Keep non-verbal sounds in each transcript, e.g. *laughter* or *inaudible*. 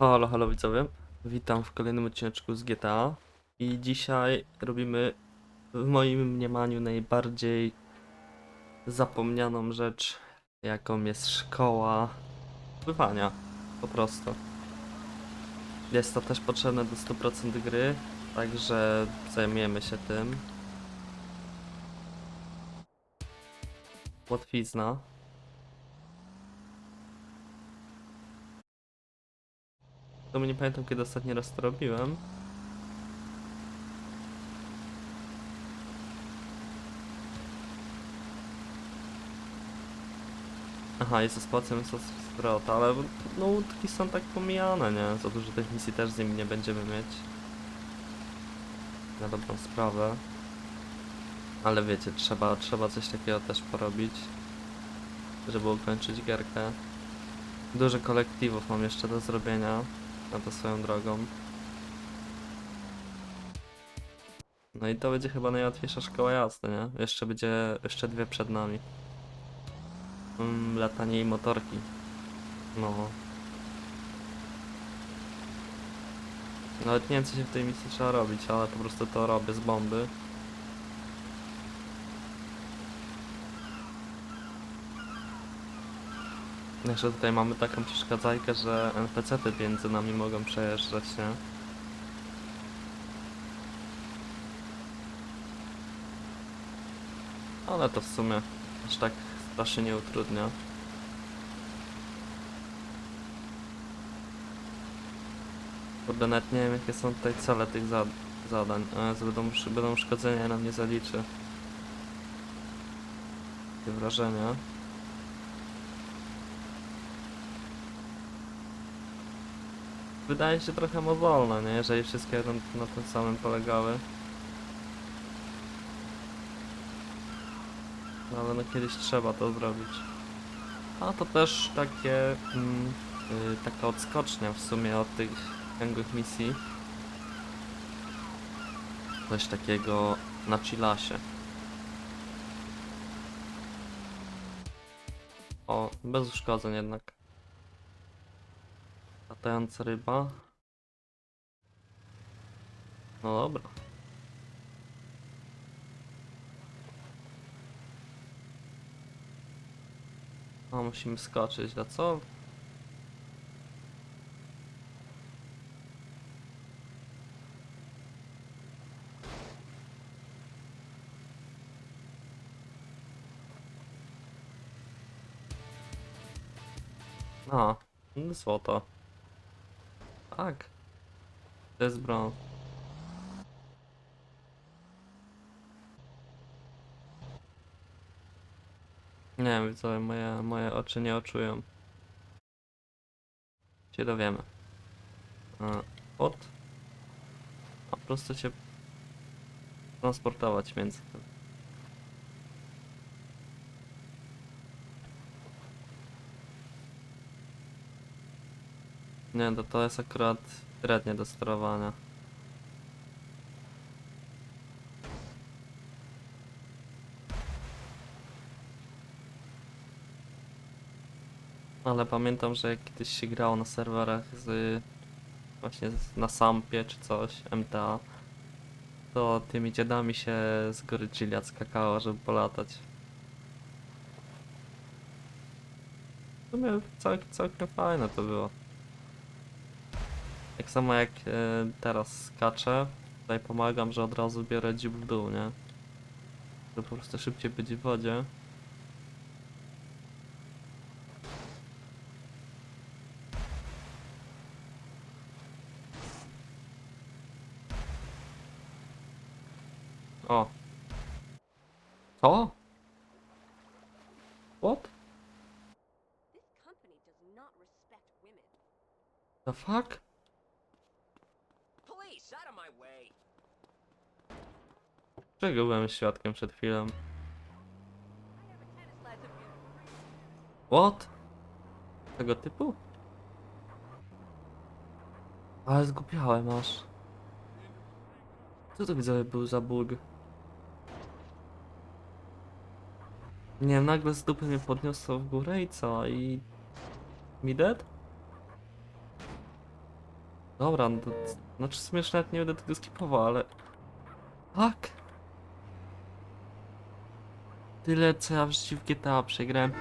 Halo, halo widzowie. Witam w kolejnym odcineczku z GTA. I dzisiaj robimy w moim mniemaniu najbardziej zapomnianą rzecz, jaką jest szkoła pływania. Po prostu. Jest to też potrzebne do 100% gry, także zajmiemy się tym. Łatwizna. To nie pamiętam kiedy ostatni raz to robiłem. Aha, jest spłacem zwrot, ale no łódki są tak pomijane, nie? Za dużo tych misji też z nimi nie będziemy mieć. Na dobrą sprawę. Ale wiecie, trzeba, trzeba coś takiego też porobić, żeby ukończyć gierkę. Dużo kolektywów mam jeszcze do zrobienia na to swoją drogą. No i to będzie chyba najłatwiejsza szkoła jazdy, nie? Jeszcze będzie, jeszcze dwie przed nami. Mm, latanie i motorki. No. Nawet nie wiem co się w tej misji trzeba robić, ale po prostu to robię z bomby. Jeszcze tutaj mamy taką przeszkadzajkę, że NPC-ty między nami mogą przejeżdżać, nie? Ale to w sumie aż tak strasznie nie utrudnia. Kurde, nawet nie wiem jakie są tutaj cele tych za zadań. Jezu, będą, będą uszkodzenia, nam nie zaliczy. Takie wrażenia. Wydaje się trochę mozolne, nie? Jeżeli wszystkie będą na tym samym polegały. No ale no kiedyś trzeba to zrobić. A to też takie... Mm, y, taka odskocznia w sumie od tych ciągłych misji. Coś takiego na chillasie. O, bez uszkodzeń jednak. Latająca ryba. No dobra. O, musimy skoczyć, a co? A, no złoto. Tak. To jest brąz. Nie wiem, co moje, moje oczy nie oczują. Się dowiemy. A, Od? A po prostu się transportować między tym. Nie, to, to jest akurat średnie do sterowania. Ale pamiętam, że jak kiedyś się grało na serwerach z właśnie na Sampie czy coś, MTA, to tymi dziadami się z góry Gilead skakało, żeby polatać. W sumie całkiem, całkiem fajne to było. Tak samo jak e, teraz skaczę, tutaj pomagam, że od razu biorę dziób w dół, nie? Żeby po prostu szybciej być w wodzie. O. Co? What? The fuck? Police, out of my way. Czego byłem świadkiem przed chwilą? What? Tego typu? Ale zgubiałem aż. Co to widzowie był za bug? Nie nagle z dupy mnie podniosło w górę i co? I... Mi dead? Dobra, no to, znaczy w sumie już nawet nie będę tego skipował, ale... Tak! Tyle co ja w życiu w GTA przegrałem.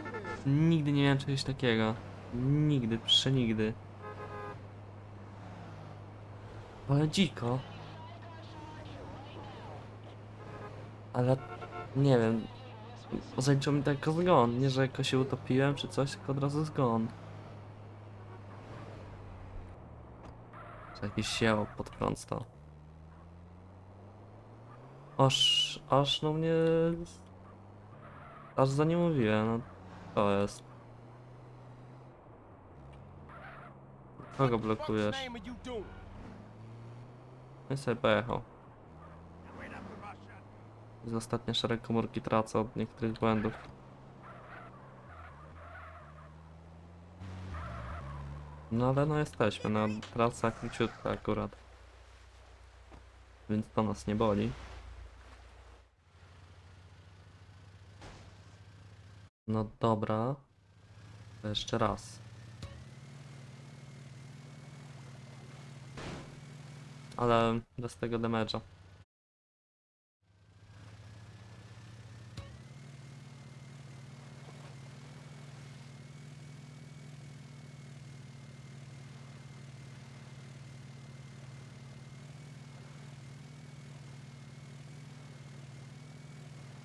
Nigdy nie miałem czegoś takiego. Nigdy, przenigdy. Ale dziko. Ale nie wiem. Zaliczył mi tylko zgon. Nie, że jakoś się utopiłem czy coś, tylko od razu zgon. Jakiś sieło pod prąd stał. Aż, aż no mnie... Aż za nie mówiłem, no to jest. Kogo blokujesz? No i sobie pojechał. Z ostatnie szereg komórki tracę od niektórych błędów. No ale no jesteśmy, no praca króciutka akurat. Więc to nas nie boli. No dobra. Jeszcze raz. Ale bez tego damage'a.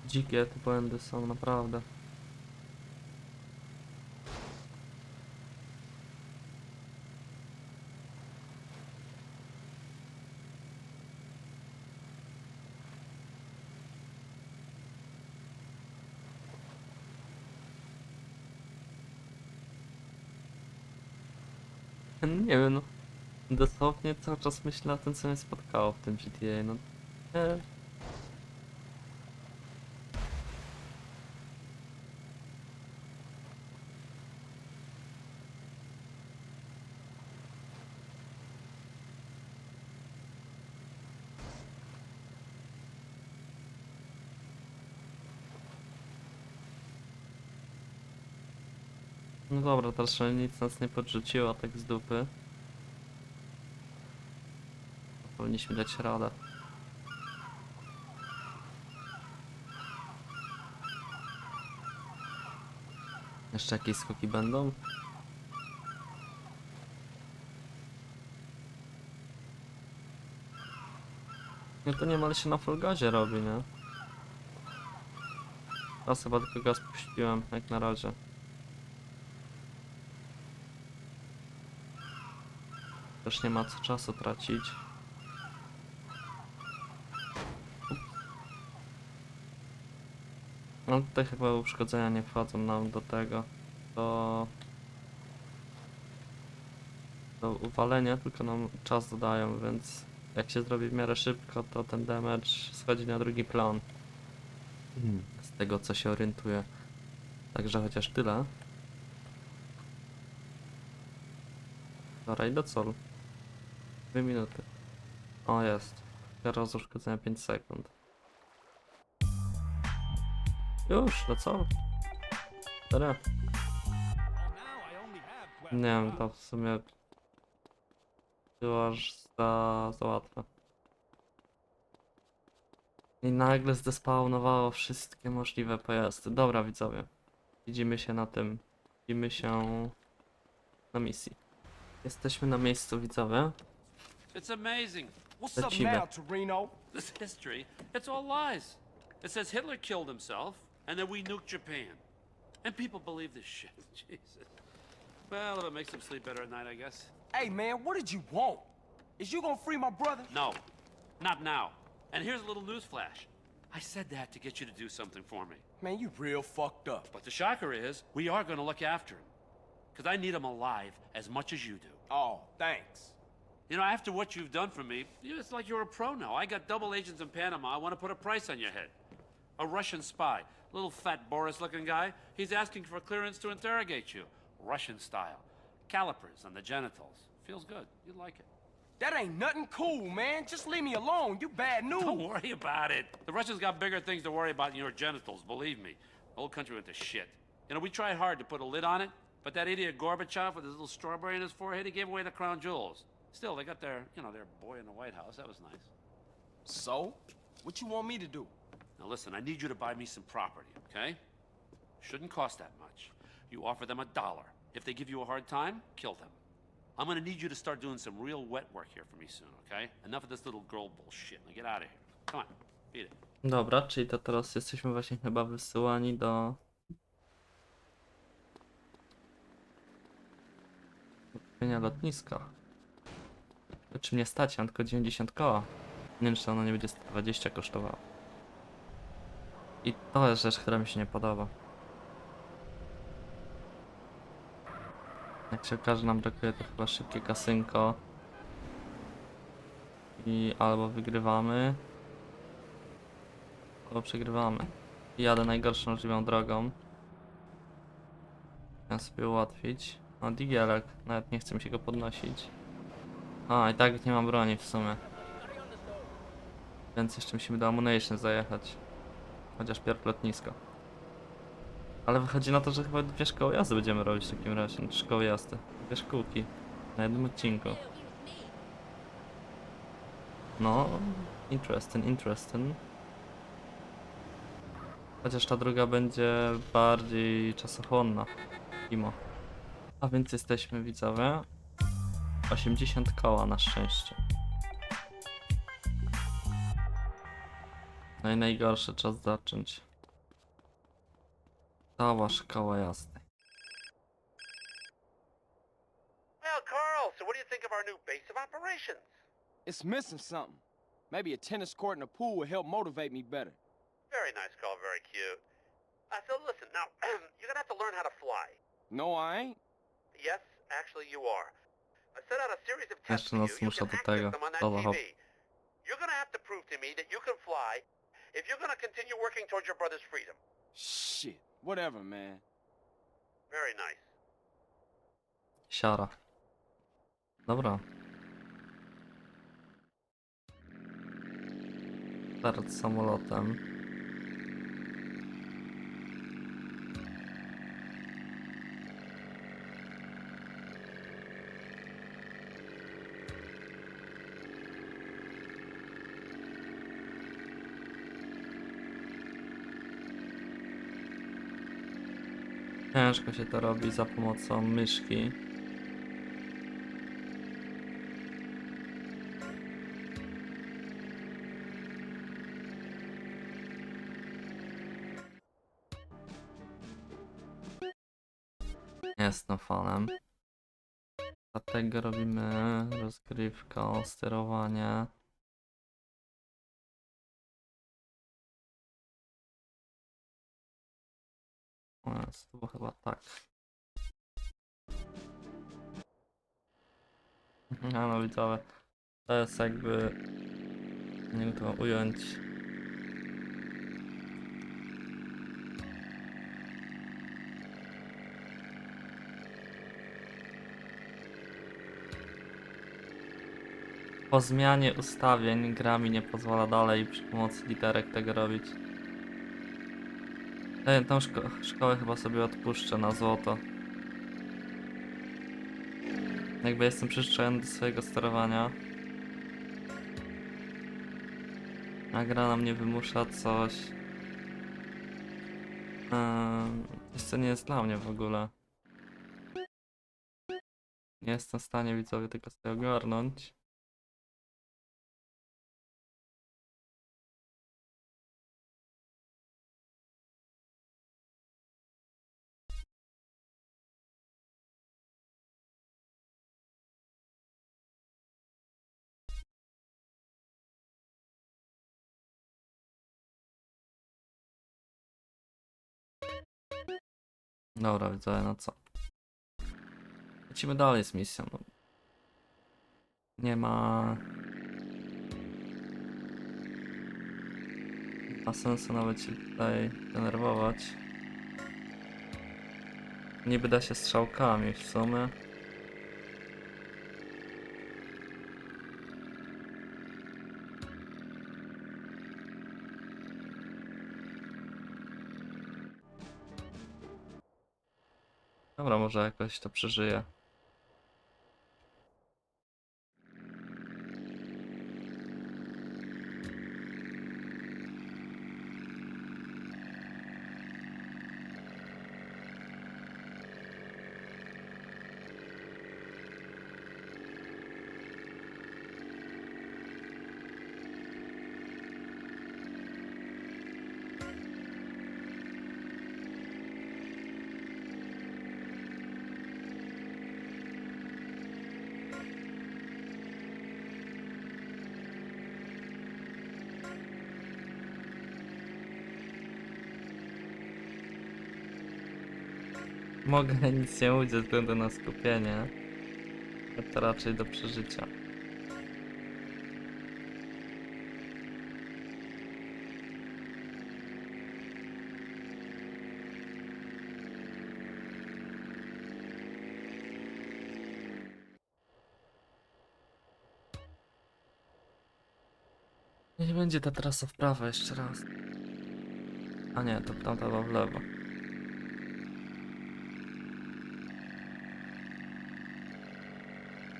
Dzikie te błędy są naprawdę. *laughs* Nie wiem, no. Dosłownie cały czas myślę o tym, co mnie spotkało w tym GTA, no. E, dobra, że nic nas nie podrzuciło tak z dupy. Powinniśmy dać radę. Jeszcze jakieś skoki będą? Nie, to niemal się na full gazie robi, nie? Teraz chyba tylko gaz puściłem, jak na razie. Też nie ma co czasu tracić. No tutaj chyba uszkodzenia nie wchodzą nam do tego. Do... Do uwalenia, tylko nam czas dodają, więc jak się zrobi w miarę szybko, to ten damage schodzi na drugi plan. Z tego co się orientuję. Także chociaż tyle. Dobra, i do celu. Dwie minuty. O, jest. Teraz uszkodzenia 5 sekund. Już, do celu. Dobra. Nie wiem, to w sumie było aż za, za łatwe. I nagle zdespawnowało wszystkie możliwe pojazdy. Dobra, widzowie. Widzimy się na tym. Widzimy się na misji. Jesteśmy na miejscu, widzowie. It's amazing. What's up Lecimy. now, Torino? This history, it's all lies. It says Hitler killed himself and then we nuked Japan. And people believe this shit. *laughs* Jesus. Well, if it makes them sleep better at night, I guess. Hey, man, what did you want? Is you gonna free my brother? No, not now. And here's a little news flash. I said that to get you to do something for me. Man, you real fucked up. But the shocker is, we are going to look after him. Because I need him alive as much as you do. Oh, thanks. You know, after what you've done for me, it's like you're a pro now. I got double agents in Panama. I want to put a price on your head. A Russian spy, little fat Boris looking guy, he's asking for clearance to interrogate you. Russian style. Calipers on the genitals. Feels good. You'd like it. That ain't nothing cool, man. Just leave me alone. You bad news. Don't worry about it. The Russians got bigger things to worry about than your genitals, believe me. The whole country went to shit. You know, we tried hard to put a lid on it, but that idiot Gorbachev with his little strawberry in his forehead, he gave away the crown jewels. Still, they got their, you know, their boy in the White House. That was nice. So? What you want me to do? Now listen, I need you to buy me some property, okay? Shouldn't cost that much. You offer them a dollar. If they give you a hard time, kill them. I'm gonna need you to start doing some real wet work here for me soon, okay? Enough of this little girl bullshit. Now get out of here. Come on, beat it. Dobra, czyli to teraz jesteśmy właśnie chyba wysyłani do... Kupienia lotniska. Czy mnie stać, mam tylko 90 koła. Nie wiem, czy ono nie będzie 120 kosztowało. I to jest rzecz, która mi się nie podoba. Jak się okaże, nam brakuje to chyba szybkie kasynko. I albo wygrywamy, albo przegrywamy. I Jadę najgorszą możliwą drogą. Chciałem sobie ułatwić. O, digielek. Nawet nie chcę mi się go podnosić. A, i tak nie mam broni w sumie. Więc jeszcze musimy do Ammunition zajechać. Chociaż pierw lotnisko. Ale wychodzi na to, że chyba dwie szkoły jazdy będziemy robić w takim razie. Znaczy szkoły jazdy. Dwie szkółki. Na jednym odcinku. No, interesting, interesting. Chociaż ta druga będzie bardziej czasochłonna. Imo. A więc jesteśmy widzowie. 80 koła na szczęście. No i najgorsze czas zacząć. Cała szkoła jazdy. Well, Carl, so what do you think of our new base of operations? It's missing something. Maybe a tennis court and a pool would help motivate me better. Very nice, Carl, very cute. Uh, so listen, now, *clears throat* you're gonna have to learn how to fly. No, I ain't. Yes, actually you are. Jeszcze for you. nas You zmusza can do tego. them on that Dobra, TV. hop. You're gonna have to prove to me that you can fly if you're gonna continue working towards your brother's freedom. Shit. Whatever, man. Very nice. Siara. Dobra. Start samolotem. Ciężko się to robi za pomocą myszki. Jestem fanem. Dlatego robimy rozgrywkę, sterowanie. Jest, to chyba tak. No, no widzowie, to jest jakby, nie wiem to ująć, Po zmianie ustawień gra mi nie pozwala dalej przy pomocy literek tego robić. Tę, tą szko szkołę chyba sobie odpuszczę na złoto. Jakby jestem przyzwyczajony do swojego sterowania. A gra na mnie wymusza coś. Um, to nie jest dla mnie w ogóle. Nie jestem w stanie widzowie tego sobie ogarnąć. Dobra, widzę, no co. Lecimy dalej z misją. No. Nie ma... Nie ma sensu nawet się tutaj denerwować. Niby da się strzałkami w sumie. Dobra, może jakoś to przeżyję. Mogę *laughs* nic nie udzieć względu na skupienie. To raczej do przeżycia. Nie będzie ta trasa w prawo jeszcze raz. A nie, to tamta w lewo.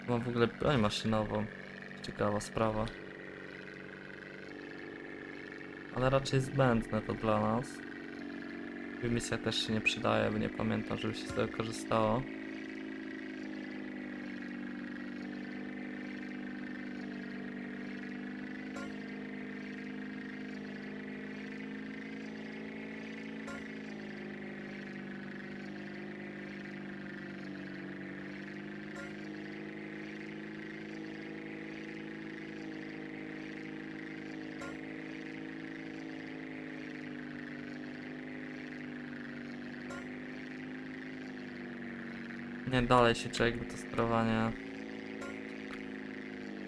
Mam w ogóle broń maszynową. Ciekawa sprawa. Ale raczej zbędne to dla nas. Misja też się nie przydaje, bo nie pamiętam, żeby się z tego korzystało. Nie, dalej się człowiek, bo to sterowanie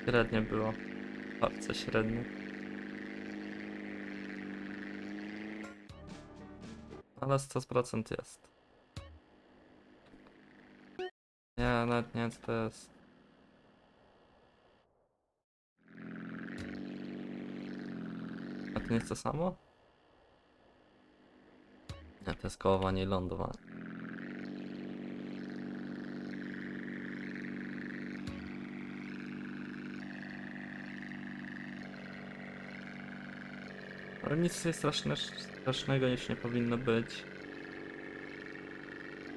średnie było. Bardzo średnie. Ale 100% jest. Nie, nawet nie co to jest. A to nie jest to samo? Nie, to jest kołowanie i lądowanie. Ale nic tutaj straszne, strasznego już nie powinno być.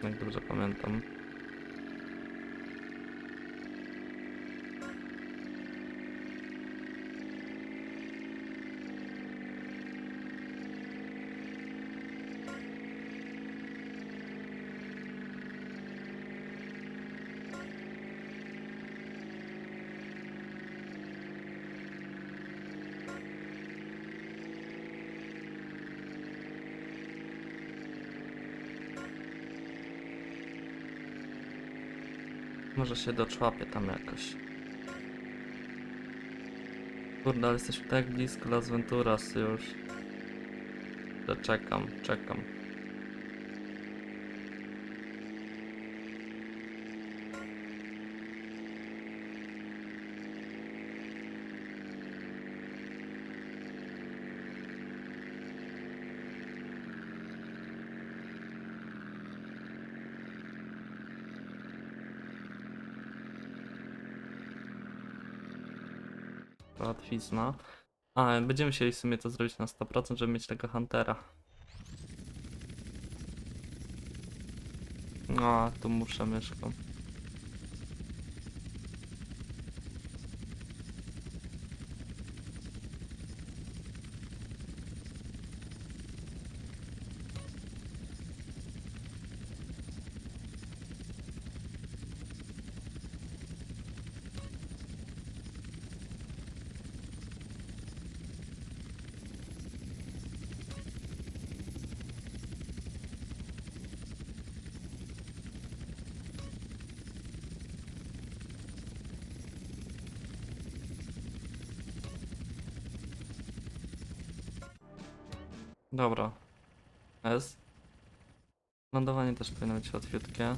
Jak dobrze pamiętam. Może się doczłapię tam jakoś. Kurde, ale jesteśmy tak blisko Las Venturas już. Czekam, czekam. Łatwizna. A, będziemy musieli w sumie to zrobić na 100%, żeby mieć tego Huntera. No, tu muszę myszką. Dobra. S. Lądowanie też powinno być łatwiutkie.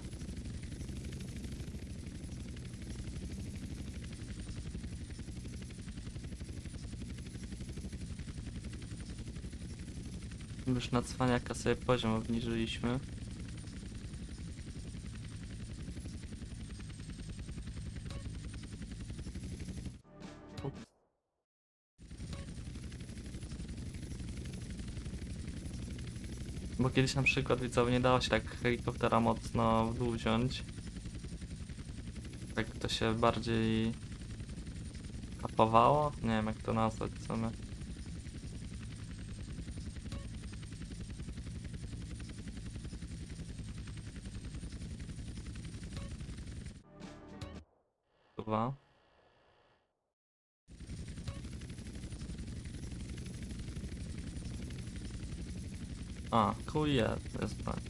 Już na cwaniaka sobie poziom obniżyliśmy. Kiedyś na przykład widzowie nie dało się tak helikoptera mocno w dół wziąć. Tak to się bardziej kapowało? Nie wiem jak to nazwać w sumie. Dwa. A, kuje, to jest broń.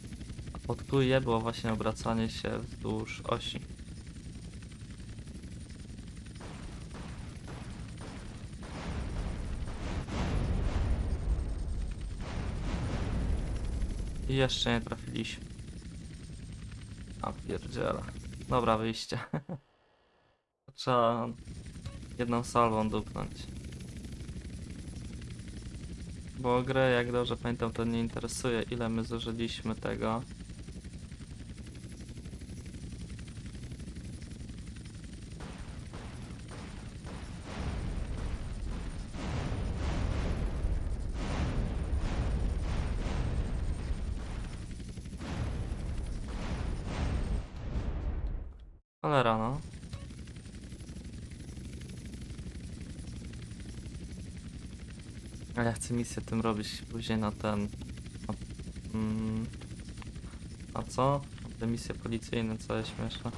podku je było właśnie obracanie się wzdłuż osi. I jeszcze nie trafiliśmy. A pierdziela. Dobra, wyjście. *laughs* Trzeba jedną salwą dupnąć. Bo grę, jak dobrze pamiętam, to nie interesuje ile my zużyliśmy tego. Misję tym robić później na ten. Na, mm, a co? Te misje policyjne, co jest śmieszne.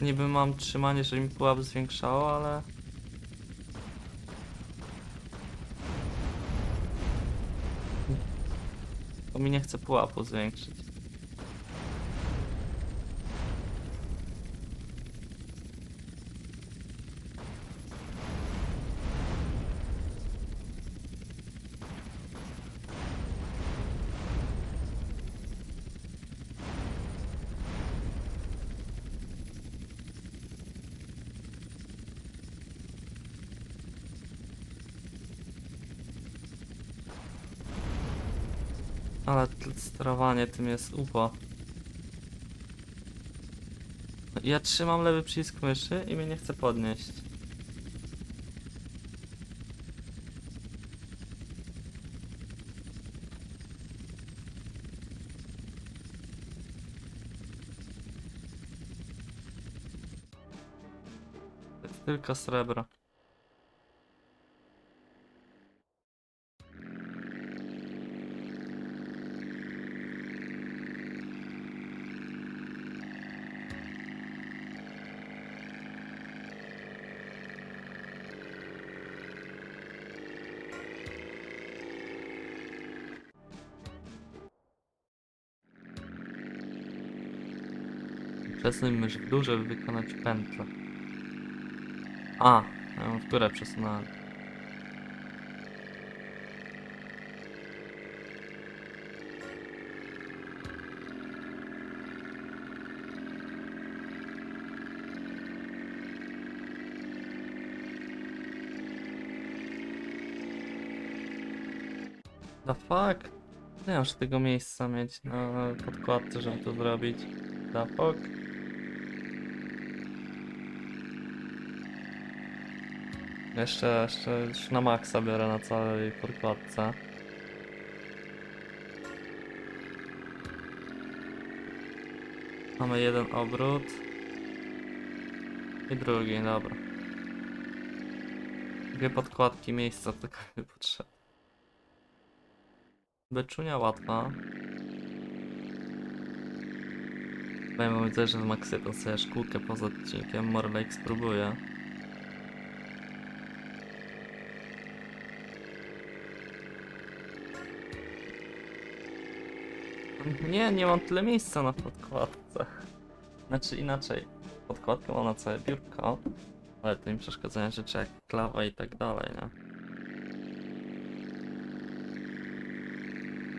Niby mam trzymanie, żeby mi pułap zwiększało, ale... mi nie chce pułapu zwiększyć. Ale t- sterowanie tym jest upo. Ja trzymam lewy przycisk myszy i mnie nie chce podnieść. Tylko srebro. Przesuń mysz w dół, wykonać pętlę. A, ja w górę przesunąłem. The fuck? Nie masz tego miejsca mieć na podkładce, żeby to zrobić. The fuck? Jeszcze, jeszcze już na maksa biorę na całej podkładce. Mamy jeden obrót. I drugi, dobra. Dwie podkładki miejsca tylko mi potrzeba. Beczunia łatwa. Powiem widzę, że w Maxie to sobie szkółkę poza odcinkiem Morlake spróbuję. *laughs* Nie, nie mam tyle miejsca na podkładce. Znaczy inaczej. Podkładkę mam na całe biurko, ale to mi przeszkadzają rzeczy jak klawa i tak dalej, nie?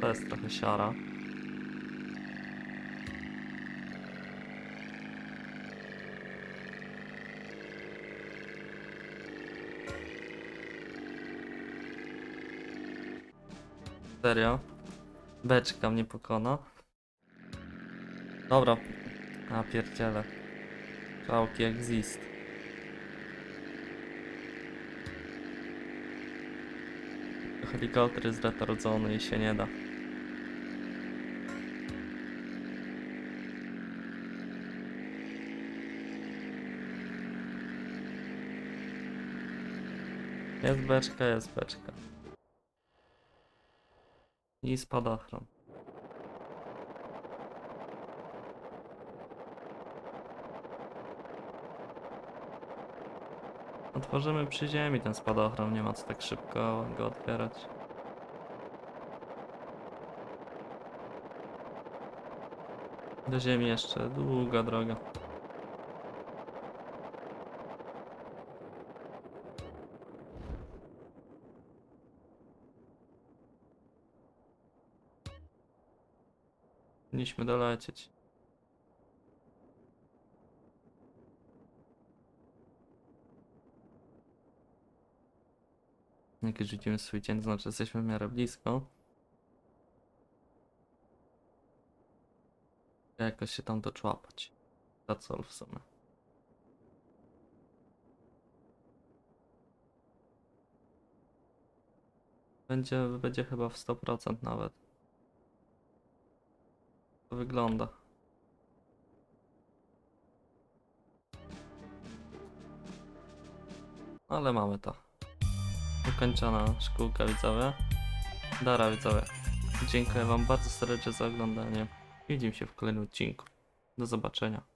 To jest trochę siara. Serio? Beczka mnie pokona. Dobra. A pierdziele. Czałki exist. Helikopter jest retardzony i się nie da. Jest beczka, jest beczka i spadochron. Otworzymy przy ziemi ten spadochron, nie ma co tak szybko go otwierać. Do ziemi jeszcze długa droga. Powinniśmy dolecieć. Jak już widzimy swój cień, to znaczy jesteśmy w miarę blisko. Jakoś się tam doczłapać. Za co w sumie. Będzie, będzie chyba w 100% nawet. To wygląda. Ale mamy to. Ukończona szkółka widzowie. Dara widzowie. Dziękuję wam bardzo serdecznie za oglądanie. Widzimy się w kolejnym odcinku. Do zobaczenia.